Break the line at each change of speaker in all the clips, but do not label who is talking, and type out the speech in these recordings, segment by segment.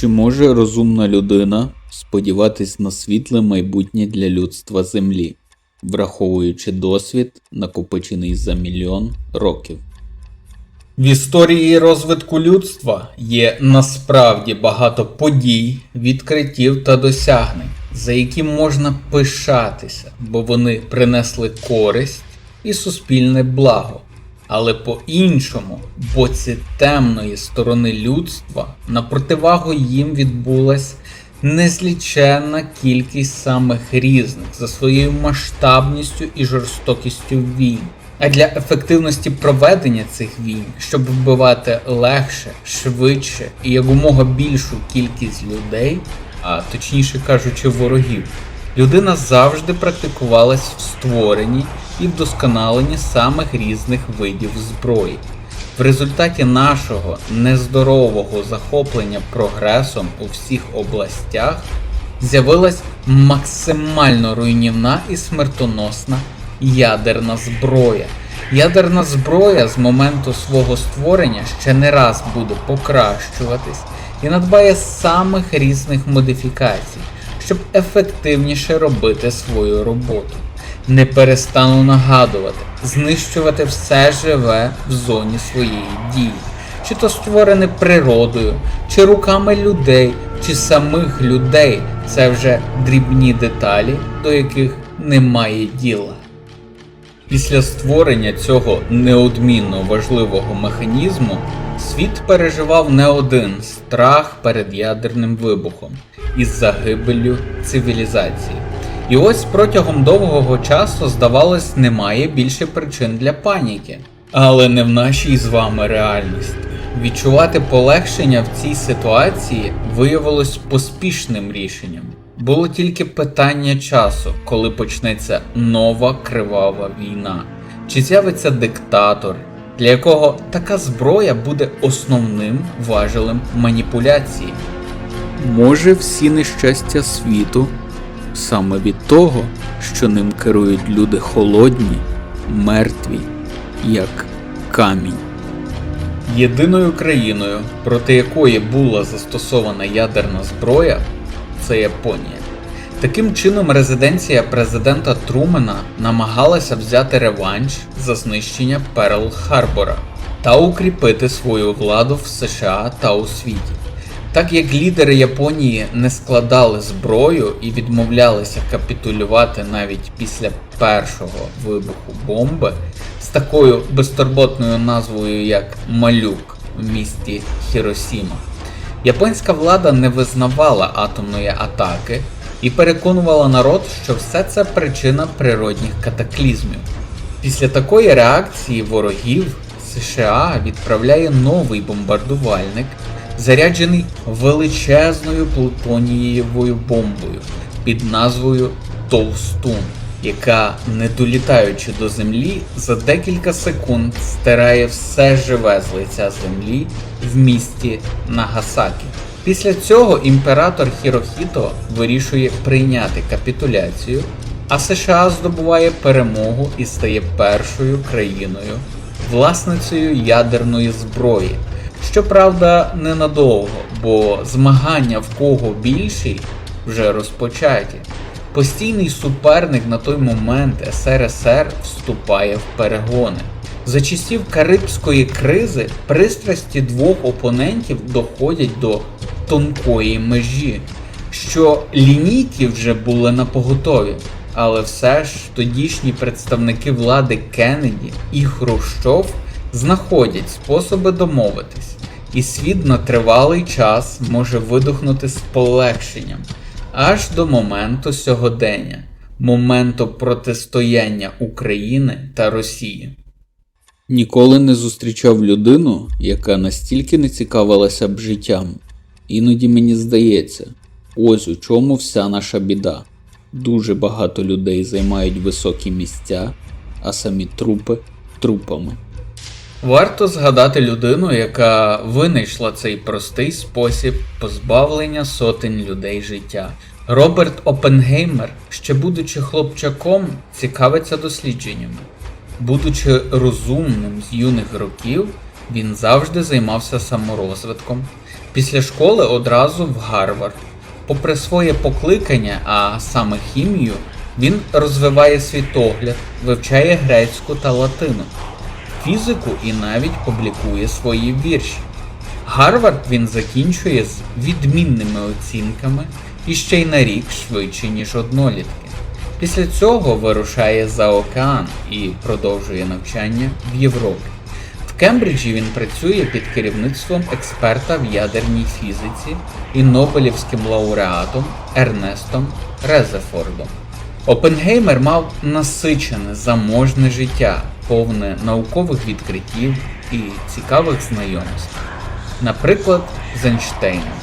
Чи може розумна людина сподіватись на світле майбутнє для людства Землі, враховуючи досвід, накопичений за мільйон років? В історії розвитку людства є насправді багато подій, відкриттів та досягнень, за які можна пишатися, бо вони принесли користь і суспільне благо. Але по-іншому, боці темної сторони людства, на противагу їм відбулась незліченна кількість самих різних за своєю масштабністю і жорстокістю війн. А для ефективності проведення цих війн, щоб вбивати легше, швидше і якомога більшу кількість людей, а точніше кажучи, ворогів, людина завжди практикувалась в створенні і вдосконаленні самих різних видів зброї. В результаті нашого нездорового захоплення прогресом у всіх областях з'явилась максимально руйнівна і смертоносна ядерна зброя. Ядерна зброя з моменту свого створення ще не раз буде покращуватись і надбає самих різних модифікацій, щоб ефективніше робити свою роботу. Не перестану нагадувати, знищувати все живе в зоні своєї дії, чи то створене природою, чи руками людей, чи самих людей це вже дрібні деталі, до яких немає діла. Після створення цього неодмінно важливого механізму світ переживав не один страх перед ядерним вибухом із загибеллю цивілізації. І ось протягом довгого часу, здавалось, немає більше причин для паніки. Але не в нашій з вами реальності. Відчувати полегшення в цій ситуації виявилось поспішним рішенням. Було тільки питання часу, коли почнеться нова кривава війна. Чи з'явиться диктатор, для якого така зброя буде основним важелем маніпуляції? Може, всі нещастя світу саме від того, що ним керують люди холодні, мертві, як камінь. Єдиною країною, проти якої була застосована ядерна зброя, це Японія. Таким чином, резиденція президента Трумена намагалася взяти реванш за знищення Перл Харбора та укріпити свою владу в США та у світі. Так як лідери Японії не складали зброю і відмовлялися капітулювати навіть після першого вибуху бомби з такою безтурботною назвою як Малюк в місті Хіросіма, японська влада не визнавала атомної атаки і переконувала народ, що все це причина природних катаклізмів. Після такої реакції ворогів США відправляє новий бомбардувальник заряджений величезною плутонієвою бомбою під назвою Товстун, яка, не долітаючи до землі, за декілька секунд стирає все живе з лиця землі в місті Нагасакі. Після цього імператор Хірохіто вирішує прийняти капітуляцію, а США здобуває перемогу і стає першою країною, власницею ядерної зброї. Щоправда, ненадовго, бо змагання в кого більший вже розпочаті. Постійний суперник на той момент СРСР вступає в перегони. За часів Карибської кризи пристрасті двох опонентів доходять до тонкої межі, що лінійки вже були на поготові, але все ж тодішні представники влади Кеннеді і Хрущов знаходять способи домовитись, і світ на тривалий час може видохнути з полегшенням аж до моменту сьогодення, моменту протистояння України та Росії. Ніколи не зустрічав людину, яка настільки не цікавилася б життям. Іноді мені здається, ось у чому вся наша біда. Дуже багато людей займають високі місця, а самі трупи трупами. Варто згадати людину, яка винайшла цей простий спосіб позбавлення сотень людей життя. Роберт Опенгеймер, ще будучи хлопчаком, цікавиться дослідженнями. Будучи розумним з юних років, він завжди займався саморозвитком, Після школи одразу в Гарвард. Попри своє покликання, а саме хімію, він розвиває світогляд, вивчає грецьку та латину, фізику і навіть публікує свої вірші. Гарвард він закінчує з відмінними оцінками і ще й на рік швидше, ніж однолітки. Після цього вирушає за океан і продовжує навчання в Європі. Кембриджі він працює під керівництвом експерта в ядерній фізиці і Нобелівським лауреатом Ернестом Резефордом. Опенгеймер мав насичене заможне життя, повне наукових відкриттів і цікавих знайомств. Наприклад, з Ейнштейном.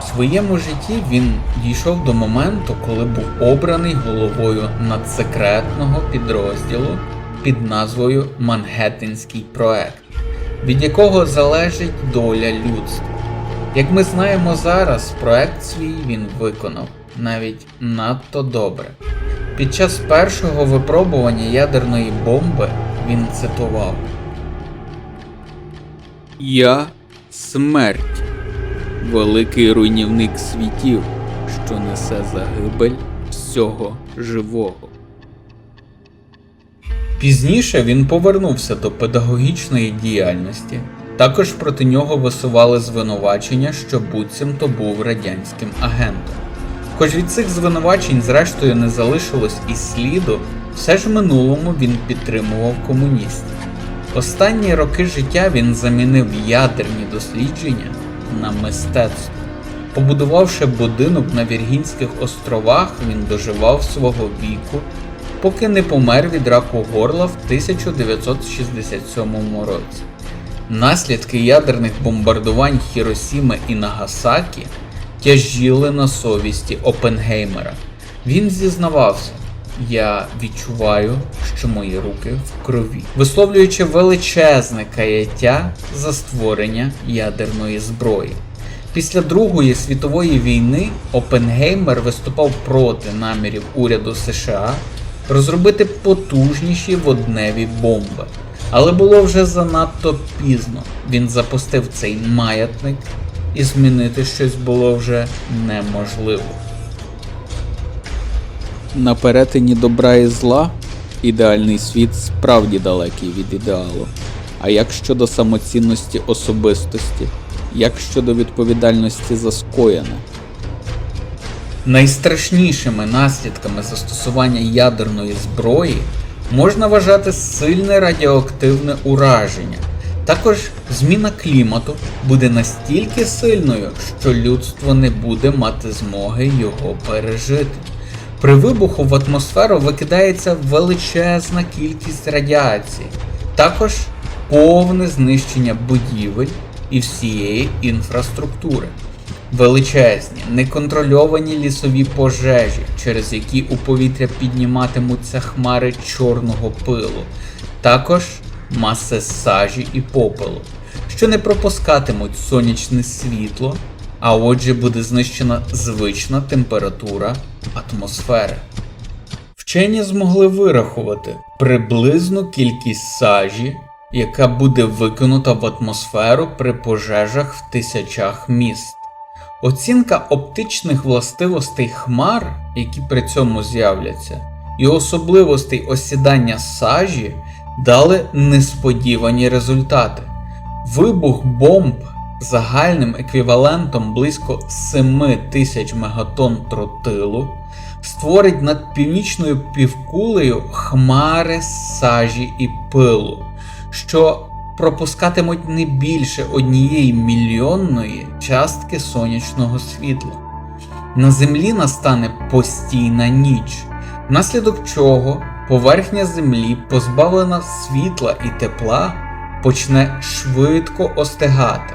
В своєму житті він дійшов до моменту, коли був обраний головою надсекретного підрозділу під назвою Мангеттенський проект, від якого залежить доля людства. Як ми знаємо зараз, проект свій він виконав навіть надто добре. Під час першого випробування ядерної бомби він цитував Я смерть, великий руйнівник світів, що несе загибель всього живого. Пізніше він повернувся до педагогічної діяльності. Також проти нього висували звинувачення, що буцімто був радянським агентом. Хоч від цих звинувачень, зрештою, не залишилось і сліду, все ж минулому він підтримував комуністів. Останні роки життя він замінив ядерні дослідження на мистецтво. Побудувавши будинок на Віргінських островах, він доживав свого віку, поки не помер від раку горла в 1967 році. Наслідки ядерних бомбардувань Хіросіми і Нагасакі тяжіли на совісті Опенгеймера. Він зізнавався: Я відчуваю, що мої руки в крові, висловлюючи величезне каяття за створення ядерної зброї. Після Другої світової війни Опенгеймер виступав проти намірів уряду США розробити потужніші водневі бомби. Але було вже занадто пізно. Він запустив цей маятник, і змінити щось було вже неможливо. На перетині добра і зла ідеальний світ справді далекий від ідеалу. А як щодо самоцінності особистості, як щодо відповідальності за скоєне? Найстрашнішими наслідками застосування ядерної зброї можна вважати сильне радіоактивне ураження. Також зміна клімату буде настільки сильною, що людство не буде мати змоги його пережити. При вибуху в атмосферу викидається величезна кількість радіації, також повне знищення будівель і всієї інфраструктури. Величезні, неконтрольовані лісові пожежі, через які у повітря підніматимуться хмари чорного пилу, також маси сажі і попелу, що не пропускатимуть сонячне світло, а отже буде знищена звична температура атмосфери. Вчені змогли вирахувати приблизну кількість сажі, яка буде викинута в атмосферу при пожежах в тисячах міст. Оцінка оптичних властивостей хмар, які при цьому з'являться, і особливостей осідання сажі дали несподівані результати. Вибух бомб загальним еквівалентом близько 7 тисяч мегатонн тротилу створить над північною півкулею хмари сажі і пилу, що пропускатимуть не більше однієї мільйонної частки сонячного світла. На землі настане постійна ніч, внаслідок чого поверхня землі, позбавлена світла і тепла, почне швидко остигати.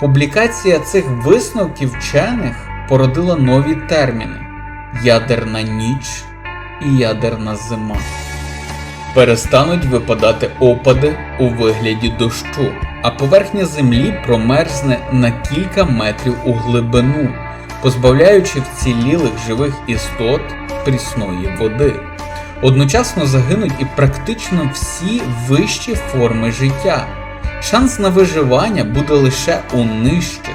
Публікація цих висновків вчених породила нові терміни: ядерна ніч і ядерна зима перестануть випадати опади у вигляді дощу, а поверхня землі промерзне на кілька метрів у глибину, позбавляючи вцілілих живих істот прісної води. Одночасно загинуть і практично всі вищі форми життя. Шанс на виживання буде лише у нижчих.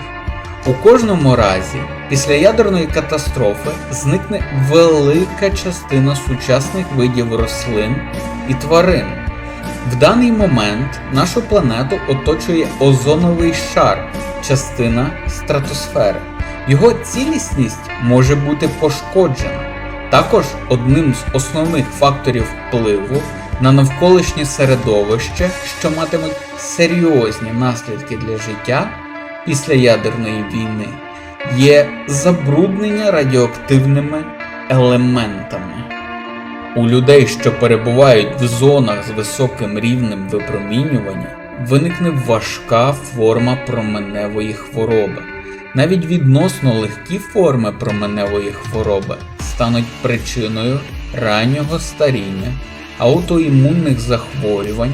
У кожному разі, після ядерної катастрофи зникне велика частина сучасних видів рослин і тварин. В даний момент нашу планету оточує озоновий шар, частина стратосфери. Його цілісність може бути пошкоджена. Також одним з основних факторів впливу на навколишнє середовище, що матимуть серйозні наслідки для життя після ядерної війни, є забруднення радіоактивними елементами. У людей, що перебувають в зонах з високим рівнем випромінювання, виникне важка форма променевої хвороби. Навіть відносно легкі форми променевої хвороби стануть причиною раннього старіння, аутоімунних захворювань,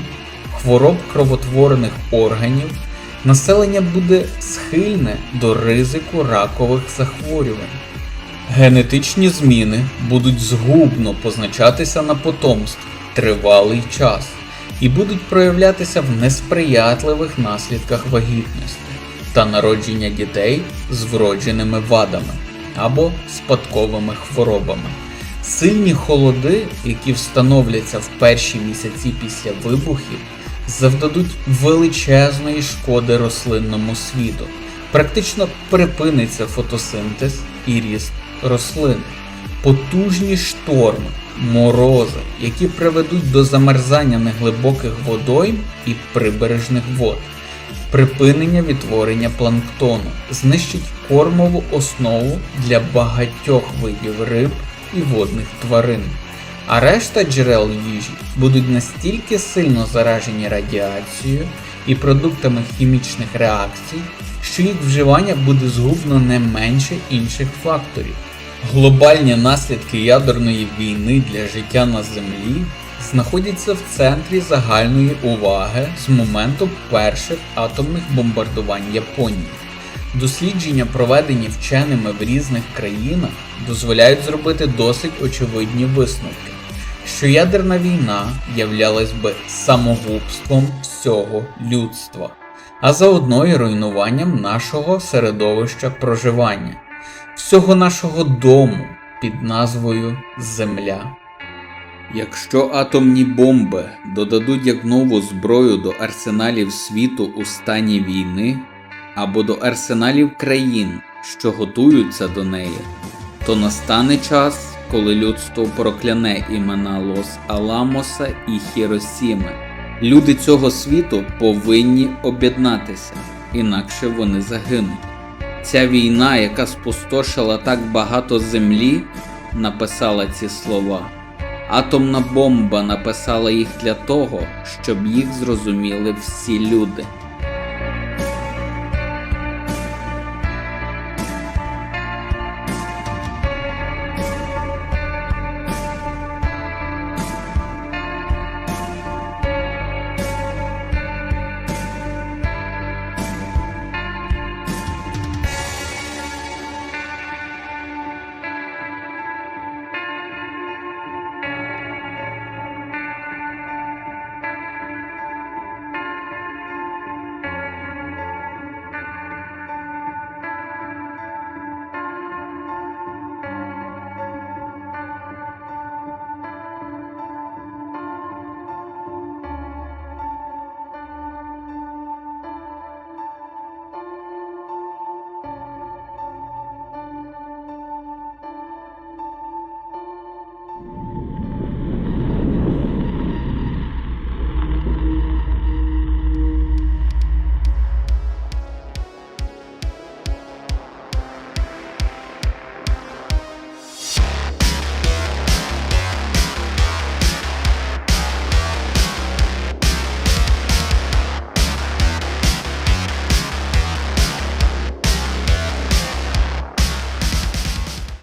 хвороб кровотворних органів, населення буде схильне до ризику ракових захворювань. Генетичні зміни будуть згубно позначатися на потомстві тривалий час і будуть проявлятися в несприятливих наслідках вагітності та народження дітей з вродженими вадами або спадковими хворобами. Сильні холоди, які встановляться в перші місяці після вибухів, завдадуть величезної шкоди рослинному світу. Практично припиниться фотосинтез і ріст рослин. Потужні шторми, морози, які приведуть до замерзання неглибоких водойм і прибережних вод, припинення відтворення планктону, знищить кормову основу для багатьох видів риб і водних тварин. А решта джерел їжі будуть настільки сильно заражені радіацією і продуктами хімічних реакцій, що їх вживання буде згубно не менше інших факторів. Глобальні наслідки ядерної війни для життя на Землі знаходяться в центрі загальної уваги з моменту перших атомних бомбардувань Японії. Дослідження, проведені вченими в різних країнах, дозволяють зробити досить очевидні висновки, що ядерна війна являлась би самогубством всього людства, а заодно і руйнуванням нашого середовища проживання, всього нашого дому під назвою Земля. Якщо атомні бомби додадуть як нову зброю до арсеналів світу у стані війни або до арсеналів країн, що готуються до неї, то настане час, коли людство прокляне імена Лос Аламоса і Хіросіми. Люди цього світу повинні об'єднатися, інакше вони загинуть. Ця війна, яка спустошила так багато землі, написала ці слова. Атомна бомба написала їх для того, щоб їх зрозуміли всі люди.